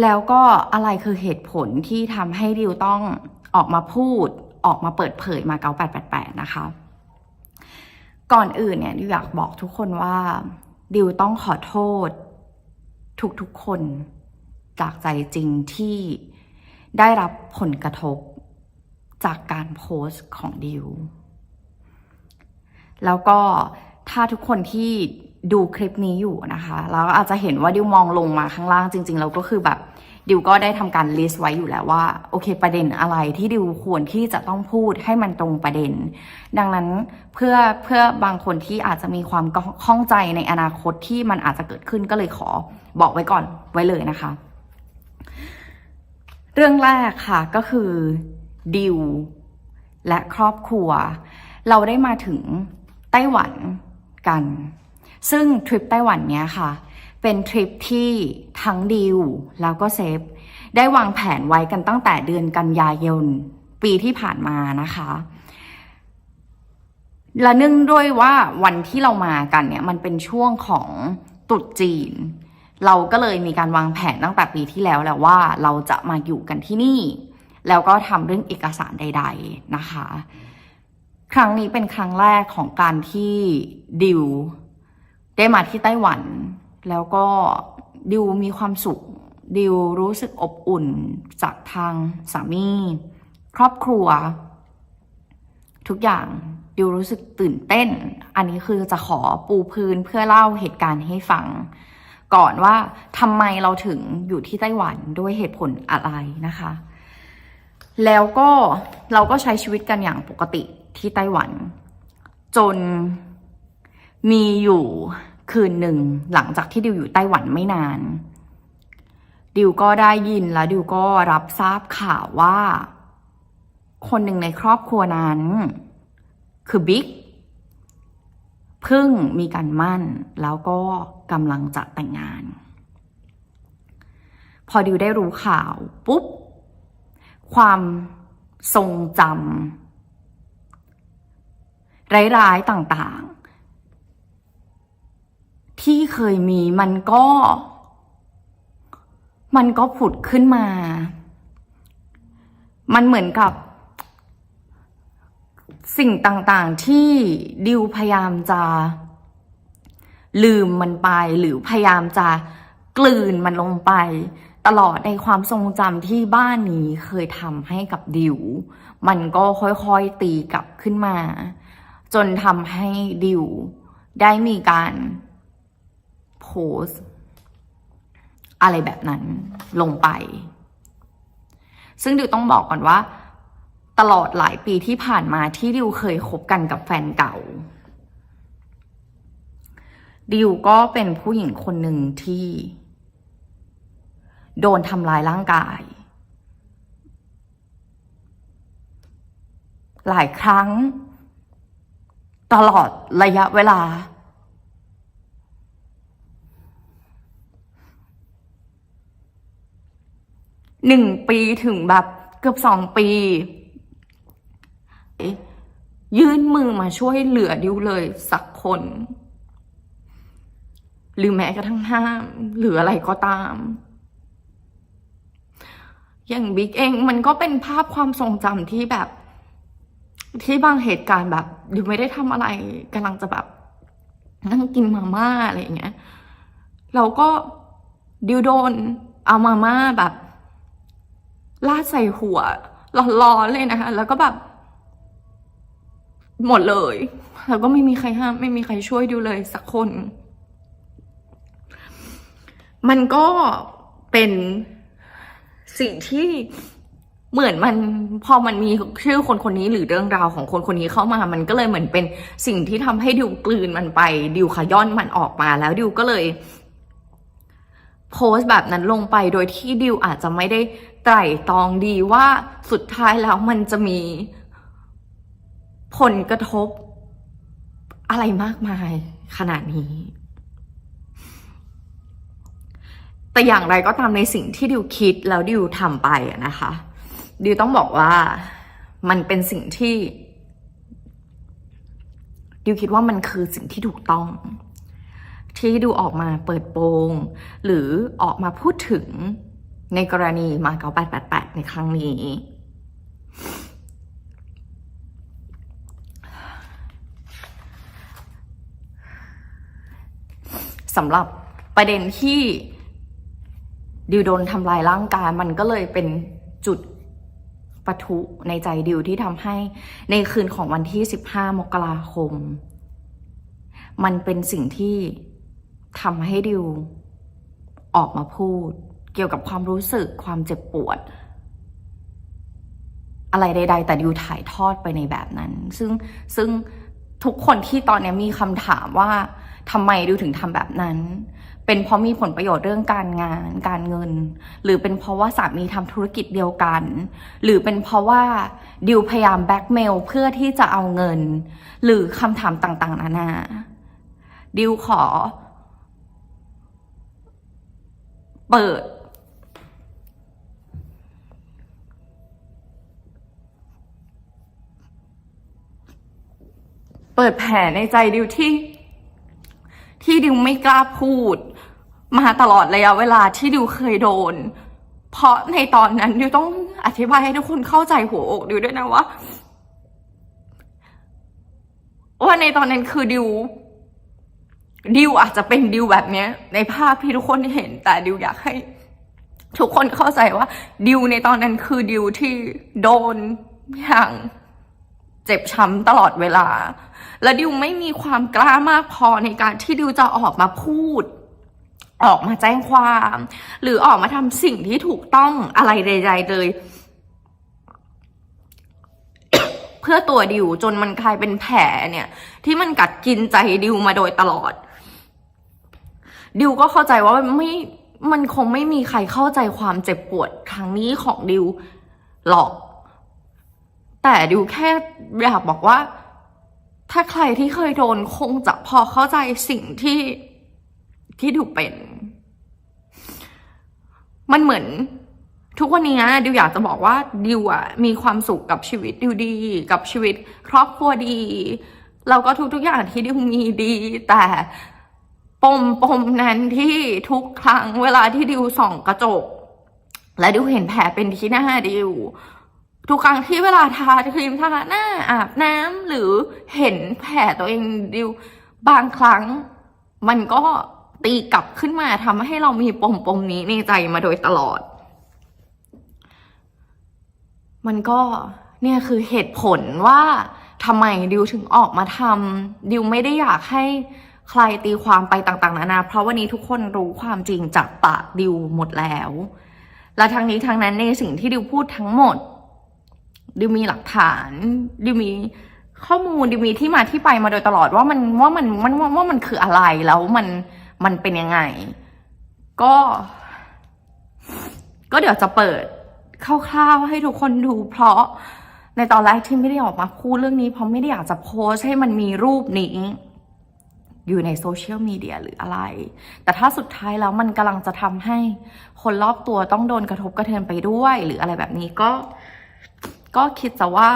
แล้วก็อะไรคือเหตุผลที่ทำให้ดิวต้องออกมาพูดออกมาเปิดเผยมาเก๊า888นะคะ ก่อนอื่นเนี่ยดิวอยากบอกทุกคนว่าดิวต้องขอโทษ ทุกๆคนจากใจจริงที่ได้รับผลกระทบจากการโพสต์ของดิว แล้วก็ถ้าทุกคนที่ ดูคลิปนี้อยู่นะคะแล้วอาจจะเห็นว่าดิวมองลงมาข้างล่างจริง ๆ แล้วก็คือแบบดิวก็ได้ทำการลิสต์ไว้อยู่แล้วว่าโอเค ประเด็นอะไรที่ดิวควรที่จะต้องพูดให้มันตรงประเด็น ดังนั้นเพื่อเพื่อบางคนที่อาจจะมีความข้องใจในอนาคตที่มันอาจจะเกิดขึ้นก็เลยขอบอกไว้ก่อนไว้เลยนะคะ เรื่องแรกค่ะก็คือดิวและครอบครัว เราได้มาถึงไต้หวันกัน ซึ่งทริปไต้หวันเนี้ยค่ะ เป็นทริปที่ทั้งดิวแล้วก็เซฟ ได้วางแผนไว้กันตั้งแต่เดือนกันยายนปีที่ผ่านมานะคะและเนื่องด้วยว่าวันที่เรามากันเนี่ยมันเป็นช่วงของตรุษจีน เราก็เลยมีการวางแผนตั้งแต่ปีที่แล้วแล้วว่าเราจะมาอยู่กันที่นี่ แล้วก็ทำเรื่องเอกสารใด ๆนะคะ ครั้งนี้เป็นครั้งแรกของการที่ดิว ได้มาที่ไต้หวัน แล้วก็ดิวมีความสุข ดิวรู้สึกอบอุ่นจากทางสามี ครอบครัว ทุกอย่างดิวรู้สึกตื่นเต้น อันนี้คือจะขอปูพื้นเพื่อเล่าเหตุการณ์ให้ฟัง ก่อนว่าทำไมเราถึงอยู่ที่ไต้หวันด้วยเหตุผลอะไรนะคะ แล้วก็เราก็ใช้ชีวิตกันอย่างปกติที่ไต้หวัน จน มีอยู่คืนหนึ่งหลังจากที่ดิวอยู่ไต้หวันไม่นาน ดิวก็ได้ยินแล้วดิวก็รับทราบข่าวว่า คนหนึ่งในครอบครัวนั้น คือบิ๊กเพิ่งมีการมั่นแล้วก็กำลังจะแต่งงาน พอดิวได้รู้ข่าวปุ๊บ ความทรงจำร้ายๆต่างๆ ที่เคยมีมันก็ มันก็ผุดขึ้นมา มันเหมือนกับ สิ่งต่างๆที่ดิวพยายามจะ ลืมมันไปหรือพยายามจะกลืนมันลงไป ตลอดในความทรงจำที่บ้านนี้เคยทำให้กับดิว มันก็ค่อยๆตีกลับขึ้นมา จนทำให้ดิวได้มีการ โพสอะไรแบบนั้นลงไป ซึ่งดิวต้องบอกก่อนว่า ตลอดหลายปีที่ผ่านมาที่ดิวเคยคบกันกับแฟนเก่า ดิวก็เป็นผู้หญิงคนหนึ่งที่ โดนทำลายร่างกาย หลายครั้ง ตลอดระยะเวลา หนึ่งปีถึงแบบเกือบสองปี ยื่นมือมาช่วยเหลือดิวเลยสักคน หรือแม้กระทั่งห้ามหรืออะไรก็ตาม อย่างบิ๊กเองมันก็เป็นภาพความทรงจำที่แบบ ที่บางเหตุการณ์แบบดิวไม่ได้ทำอะไรกำลังจะแบบนั่งกินมาม่าอะไรอย่างเงี้ยเราก็ดิวโดนเอามาม่าแบบ ลาดใส่หัวร้อนๆเลยนะคะ แล้วก็แบบ หมดเลย แล้วก็ไม่มีใครห้าม ไม่มีใครช่วยดิวเลยสักคน มันก็เป็นสิ่งที่เหมือนมันพอมันมีชื่อคนคนนี้หรือเรื่องราวของคนคนนี้เข้ามา มันก็เลยเหมือนเป็นสิ่งที่ทำให้ดิวกลืนมันไปดิวขย้อนมันออกมาแล้วดิวก็เลย โพสต์แบบนั้นลงไปโดยที่ดิวอาจจะไม่ได้ ไตร่ตรองดีว่าสุดท้ายแล้วมันจะมีผลกระทบอะไรมากมายขนาดนี้ แต่อย่างไรก็ตามในสิ่งที่ดิวคิดแล้วดิวทำไปนะคะ ดิวต้องบอกว่ามันเป็นสิ่งที่ดิวคิดว่ามันคือสิ่งที่ถูกต้อง ที่ดิวออกมาเปิดโปง หรือออกมาพูดถึง ในกรณีมาเก๊า888 ในครั้งนี้ สำหรับประเด็นที่ดิวโดนทำลายร่างกายมันก็เลยเป็นจุดปะทุในใจดิวที่ทำให้ในคืนของวันที่ 15 มกราคม มันเป็นสิ่งที่ทำให้ดิวออกมาพูด เกี่ยวกับความรู้สึกความเจ็บปวด อะไรใด ๆ แต่ดิวถ่ายทอดไปในแบบนั้น ซึ่งซึ่งทุกคนที่ตอนนี้มีคำถามว่าทำไมดิวถึงทำแบบนั้น เป็นเพราะมีผลประโยชน์เรื่องการงาน การเงิน หรือเป็นเพราะว่าสามีทำธุรกิจเดียวกัน หรือเป็นเพราะว่าดิวพยายามแบ็กเมลเพื่อที่จะเอาเงิน หรือคำถามต่างๆ นานาดิวขอ เปิด เปิดแผลในใจดิวที่ ที่ดิวไม่กล้าพูด มาตลอดระยะเวลาที่ดิวเคยโดน เพราะในตอนนั้นดิวต้องอธิบายให้ทุกคนเข้าใจหัวอกดิวด้วยนะว่าว่าในตอนนั้นคือดิวดิวอาจจะเป็นดิวแบบเนี้ย ในภาพที่ทุกคนเห็น แต่ดิวอยากให้ ทุกคนเข้าใจว่า ดิวในตอนนั้นคือดิวที่โดนอย่าง เจ็บช้ำตลอดเวลา และดิวไม่มีความกล้ามากพอในการที่ดิวจะออกมาพูด ออกมาแจ้งความ หรือออกมาทำสิ่งที่ถูกต้องอะไรใดๆเลย เพื่อตัวดิวจนมันกลายเป็นแผลเนี่ย ที่มันกัดกินใจดิวมาโดยตลอด ดิวก็เข้าใจว่าไม่มันคงไม่มีใครเข้าใจความเจ็บปวดครั้งนี้ของดิวหรอก แต่ดิวแค่อยากบอกว่า ถ้าใครที่เคยโดนคงจะพอเข้าใจสิ่งที่ที่ดิวเป็น มันเหมือน ทุกวันนี้ดิวอยากจะบอกว่าดิวอะมีความสุขกับชีวิตดิวดี กับชีวิต ครอบครัวดีแล้วก็ทุกๆอย่างที่ดิวมีดี แต่ปมปมนั้นที่ทุกครั้งเวลาที่ดิวส่องกระจก และดิวเห็นแผลเป็นที่หน้าดิว ทุกครั้งที่เวลาทาครีมทาหน้าอาบน้ำหรือเห็นแผลตัวเองดิวบางครั้ง มันก็ตีกลับขึ้นมาทำให้เรามีปมปมนี้ในใจมาโดยตลอด มันก็เนี่ยคือเหตุผลว่าทำไมดิวถึงออกมาทำดิวไม่ได้อยากให้ใครตีความไปต่างๆนานา เพราะวันนี้ทุกคนรู้ความจริงจากปากดิวหมดแล้ว และทั้งนี้ทั้งนั้นในสิ่งที่ดิวพูดทั้งหมด ดิวมีหลักฐาน ดิวมีข้อมูลดิวมีที่มาที่ไปมาโดยตลอดว่ามันว่ามันมันว่ามันคืออะไรแล้วมันมันเป็นยังไง ก็ ก็เดี๋ยวจะเปิดคร่าวๆให้ทุกคนดูเพราะในตอนแรกที่ไม่ได้ออกมาพูดเรื่องนี้ เพราะไม่ได้อยากจะโพสให้มันมีรูปนี้ อยู่ในโซเชียลมีเดียหรืออะไร แต่ถ้าสุดท้ายแล้วมันกำลังจะทำให้คนรอบตัวต้องโดนกระทบกระเทือนไปด้วย หรืออะไรแบบนี้ก็ ก็คิดจะว่า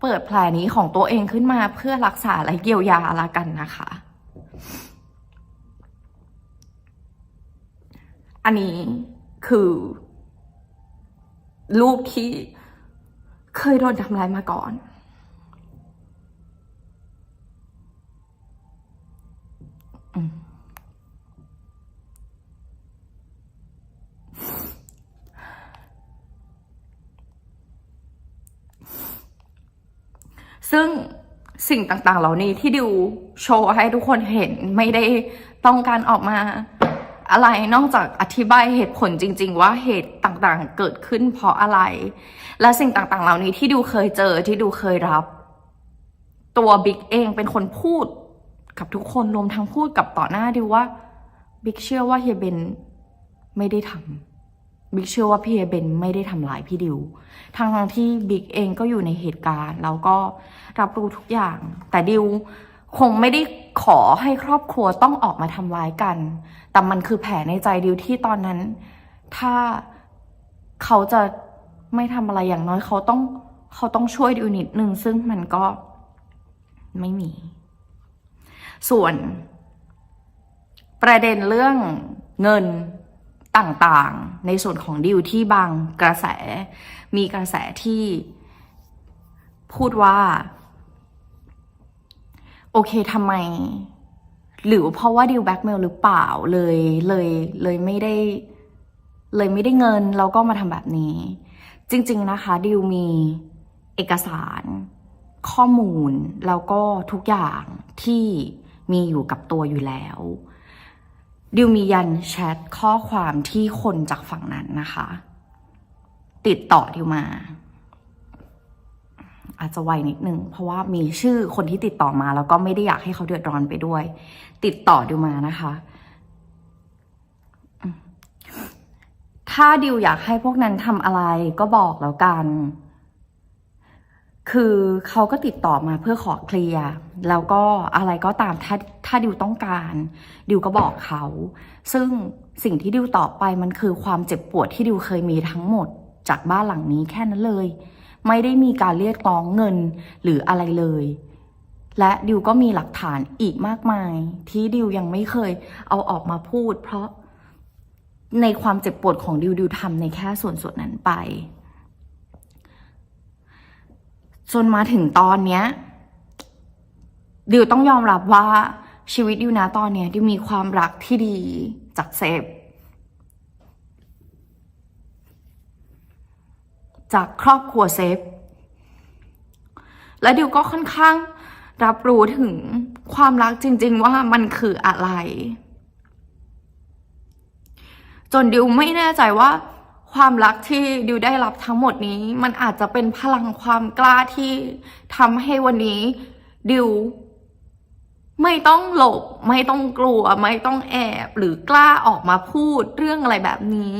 เปิดแผลนี้ของตัวเองขึ้นมาเพื่อรักษาและเยียวยาละกันนะคะ อันนี้คือลูกที่เคยโดนทำร้ายมาก่อน อืม ซึ่งสิ่งต่างๆ เหล่านี้ที่ดิวโชว์ให้ทุกคนเห็นไม่ได้ต้องการออกมาอะไรนอกจากอธิบายเหตุผลจริง ๆ ว่าเหตุต่างๆ เกิดขึ้นเพราะอะไร และสิ่งต่างๆ เหล่านี้ที่ดูเคยเจอที่ดูเคยรับ ตัวบิ๊กเองเป็นคนพูดกับทุกคนรวมทั้งพูดกับต่อหน้าดิวว่าบิ๊กเชื่อว่าเฮียเบนไม่ได้ทำ บิ๊กเชื่อว่าพี่เฮียเบนไม่ได้ทำร้ายพี่ดิวทั้งทที่บิ๊กเองก็อยู่ในเหตุการณ์แล้วก็รับรู้ทุกอย่าง แต่ดิวคงไม่ได้ขอให้ครอบครัวต้องออกมาทำร้ายกัน แต่มันคือแผลในใจดิวที่ตอนนั้น ถ้าเขาจะไม่ทำอะไรอย่างน้อยเขาต้องเขาต้องช่วยดิวนิดนึงซึ่งมันก็ไม่มี ส่วน ประเด็นเรื่องเงิน ต่างๆ ในส่วนของดิวที่บางกระแส มีกระแสที่พูดว่า โอเคทำไม หรือเพราะว่าดิวแบ็กเมลหรือเปล่าเลยเลยเลยไม่ได้ เลยไม่ได้เงินแล้วก็มาทำแบบนี้ จริง ๆ นะคะ ดิวมีเอกสาร ข้อมูลแล้วก็ทุกอย่างที่มีอยู่กับตัวอยู่แล้ว ดิวมียันแชทข้อความที่คนจากฝั่งนั้นนะคะ ติดต่อดิวมา อาจจะไวนิดนึง เพราะว่ามีชื่อคนที่ติดต่อมา แล้วก็ไม่ได้อยากให้เขาเดือดร้อนไปด้วย ติดต่อดิวมานะคะ ถ้าดิวอยากให้พวกนั้นทำอะไรก็บอกแล้วกัน คือเขาก็ติดต่อมาเพื่อขอเคลียร์แล้วก็อะไรก็ตามถ้าถ้าดิวต้องการ ดิวก็บอกเขา ซึ่งสิ่งที่ดิวตอบไปมันคือความเจ็บปวดที่ดิวเคยมีทั้งหมด จากบ้านหลังนี้แค่นั้นเลย ไม่ได้มีการเรียกร้องเงินหรืออะไรเลย และดิวก็มีหลักฐานอีกมากมาย ที่ดิวยังไม่เคยเอาออกมาพูด เพราะในความเจ็บปวดของดิวดิวทำในแค่ส่วนส่วนนั้นไป จนมาถึงตอนเนี้ยดิวต้องยอมรับว่าชีวิตดิวนะตอนเนี้ยดิวมีความรักที่ดีจากเซฟจากครอบครัวเซฟ และดิวก็ค่อนข้างรับรู้ถึงความรักจริง ๆ ว่ามันคืออะไร จนดิวไม่แน่ใจว่า ความรักที่ดิวได้รับทั้งหมดนี้ มันอาจจะเป็นพลังความกล้าที่ทำให้วันนี้ดิวไม่ต้องหลบ ไม่ต้องกลัว ไม่ต้องแอบ หรือกล้าออกมาพูดเรื่องอะไรแบบนี้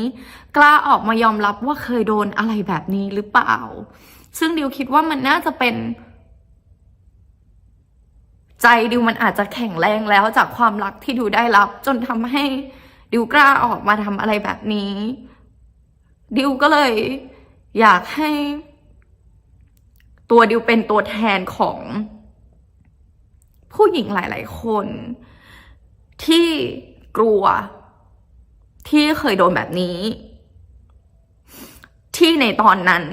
กล้าออกมายอมรับว่าเคยโดนอะไรแบบนี้หรือเปล่า ซึ่งดิวคิดว่ามันน่าจะเป็น ใจดิวมันอาจจะแข็งแรงแล้วจากความรักที่ดิวได้รับ จนทำให้ดิวกล้าออกมาทำอะไรแบบนี้ ดิวก็เลยอยากให้ ตัวดิวเป็นตัวแทนของผู้หญิงหลาย ๆ คน ที่กลัว ที่เคยโดนแบบนี้ ที่ในตอนนั้น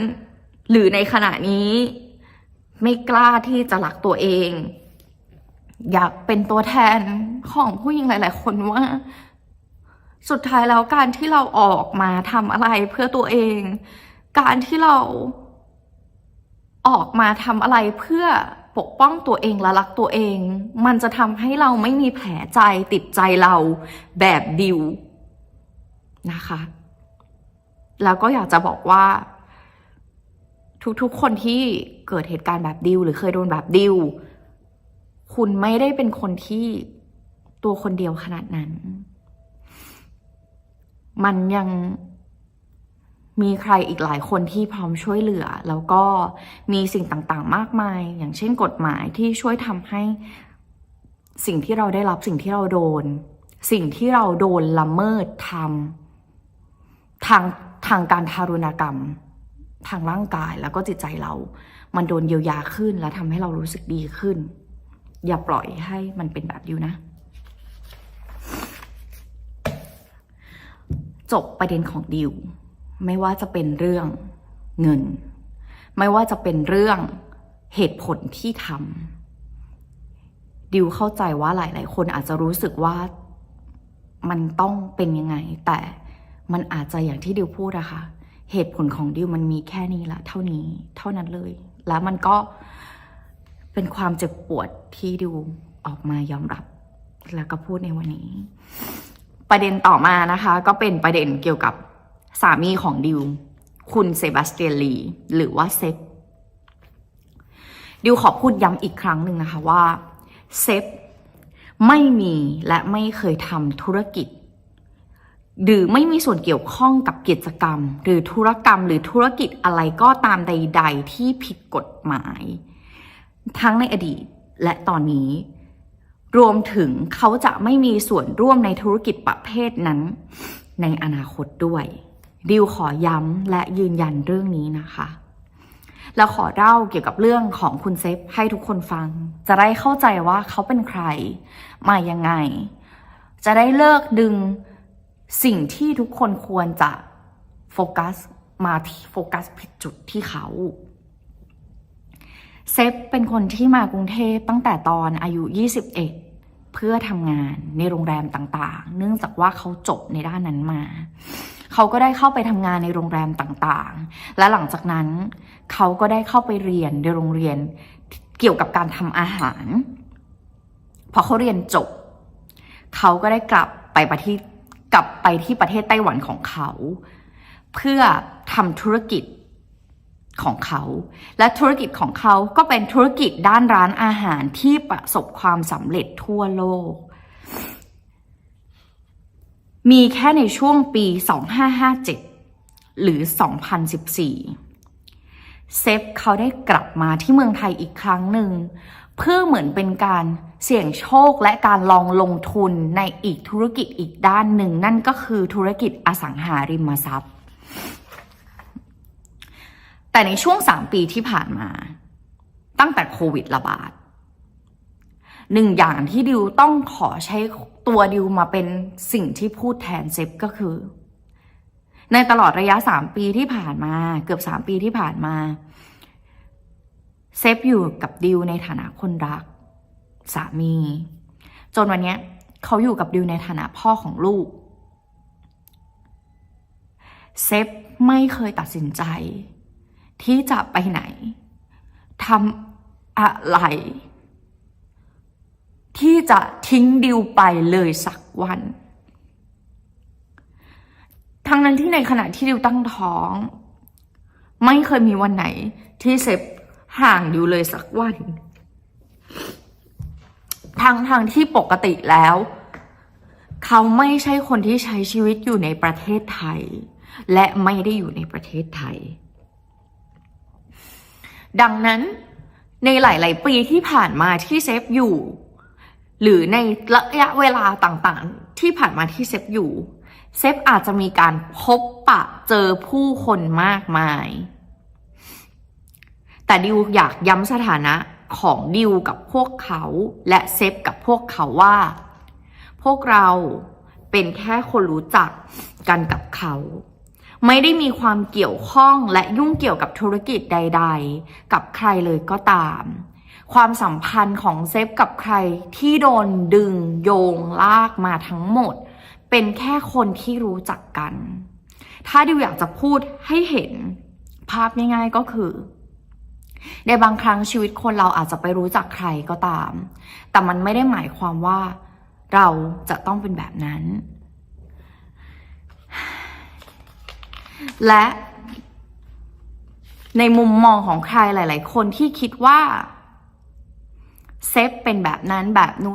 หรือในขณะนี้ ไม่กล้าที่จะรักตัวเอง อยากเป็นตัวแทนของผู้หญิงหลาย ๆ คนว่า สุดท้ายแล้วการที่เราออกมาทำอะไรเพื่อตัวเอง การที่เราออกมาทำอะไรเพื่อปกป้องตัวเองและรักตัวเอง มันจะทำให้เราไม่มีแผลใจติดใจเราแบบดิวนะคะ แล้วก็อยากจะบอกว่า ทุกๆคนที่เกิดเหตุการณ์แบบดิวหรือเคยโดนแบบดิวคุณไม่ได้เป็นคนที่ตัวคนเดียวขนาดนั้น มันยังมีใครอีกหลายคนที่พร้อมช่วยเหลือ แล้วก็มีสิ่งต่างๆ มากมาย อย่างเช่นกฎหมายที่ช่วยทำให้สิ่งที่เราได้รับสิ่งที่เราโดน สิ่งที่เราโดนละเมิดทำทางทางการทารุณกรรม ทางร่างกายแล้วก็จิตใจเรา มันโดนเยียวยาขึ้นและทำให้เรารู้สึกดีขึ้น อย่าปล่อยให้มันเป็นแบบอยู่นะ จบประเด็นของดิว ไม่ว่าจะเป็นเรื่องเงิน ไม่ว่าจะเป็นเรื่องเหตุผลที่ทำดิวเข้าใจว่าหลาย ๆ คนอาจจะรู้สึกว่ามันต้องเป็นยังไง แต่มันอาจจะอย่างที่ดิวพูดอะค่ะเหตุผลของดิวมันมีแค่นี้ละเท่านี้เท่านั้นเลย แล้วมันก็เป็นความเจ็บปวดที่ดิวออกมายอมรับ แล้วก็พูดในวันนี้ ประเด็นต่อมานะคะ ก็เป็นประเด็นเกี่ยวกับสามีของดิว คุณเซบาสเตียนลีหรือว่าเซฟดิวขอพูดย้ำอีกครั้งหนึ่งนะคะว่าเซฟไม่มีและไม่เคยทำธุรกิจ หรือไม่มีส่วนเกี่ยวข้องกับกิจกรรม หรือธุรกรรมหรือธุรกิจอะไรก็ตามใด ๆ ที่ผิดกฎหมาย ทั้งในอดีตและตอนนี้ รวมถึงเขาจะไม่มีส่วนร่วมในธุรกิจประเภทนั้น ในอนาคตด้วยดิวขอย้ำและยืนยันเรื่องนี้นะคะแล้วขอเล่าเกี่ยวกับเรื่องของคุณเซฟให้ทุกคนฟัง จะได้เข้าใจว่าเขาเป็นใคร มายังไง จะได้เลิกดึงสิ่งที่ทุกคนควรจะโฟกัสมาที่โฟกัสผิดจุดที่เขา เซฟเป็นคนที่มากรุงเทพตั้งแต่ตอนอายุ 21 เพื่อทำงานในโรงแรมต่างๆ เนื่องจากว่าเขาจบในด้านนั้นมา เขาก็ได้เข้าไปทำงานในโรงแรมต่างๆ และหลังจากนั้นเขาก็ได้เข้าไปเรียนในโรงเรียนเกี่ยวกับการทำอาหาร พอเขาเรียนจบ เขาก็ได้กลับไปประเทศกลับไปที่ประเทศไต้หวันของเขา เพื่อทำธุรกิจ ของเขา และธุรกิจของเขาก็เป็นธุรกิจด้านร้านอาหารที่ประสบความสำเร็จทั่วโลก มีแค่ในช่วงปี 2557 หรือ 2014 เซฟเขาได้กลับมาที่เมืองไทยอีกครั้งหนึ่ง เพื่อเหมือนเป็นการเสี่ยงโชคและการลองลงทุนในอีกธุรกิจอีกด้านหนึ่ง นั่นก็คือธุรกิจอสังหาริมทรัพย์ แต่ในช่วงสามปีที่ผ่านมา ตั้งแต่โควิดระบาดหนึ่งอย่างที่ดิวต้องขอใช้ตัวดิวมาเป็นสิ่งที่พูดแทนเซฟก็คือ ในตลอดระยะสามปีที่ผ่านมา เกือบสามปีที่ผ่านมาเซฟอยู่กับดิวในฐานะคนรัก สามี จนวันนี้เขาอยู่กับดิวในฐานะพ่อของลูก เซฟไม่เคยตัดสินใจ ที่จะไปไหนทำอะไร ที่จะทิ้งดิวไปเลยสักวัน ทั้งนั้นที่ในขณะที่ดิวตั้งท้อง ไม่เคยมีวันไหนที่เซฟห่างดิวเลยสักวันทางทางที่ปกติแล้ว เขาไม่ใช่คนที่ใช้ชีวิตอยู่ในประเทศไทย และไม่ได้อยู่ในประเทศไทย ดังนั้นในหลาย ๆ ปีที่ผ่านมาที่เซฟอยู่ หรือในระยะเวลาต่าง ๆ ที่ผ่านมาที่เซฟอยู่ เซฟอาจจะมีการพบปะเจอผู้คนมากมาย แต่ดิวอยากย้ำสถานะของดิวกับพวกเขาและเซฟกับพวกเขาว่า พวกเราเป็นแค่คนรู้จักกันกับเขา ไม่ได้มีความเกี่ยวข้องและยุ่งเกี่ยวกับธุรกิจใด ๆ กับใครเลยก็ตาม ความสัมพันธ์ของเซฟกับใครที่โดนดึงโยงลากมาทั้งหมด เป็นแค่คนที่รู้จักกัน ถ้าดิวอยากจะพูดให้เห็นภาพง่ายๆก็คือ ในบางครั้งชีวิตคนเราอาจจะไปรู้จักใครก็ตาม แต่มันไม่ได้หมายความว่าเราจะต้องเป็นแบบนั้น และในมุมมองของใครหลาย ๆ คนที่คิดว่า เซฟเป็นแบบนั้นแบบนู้น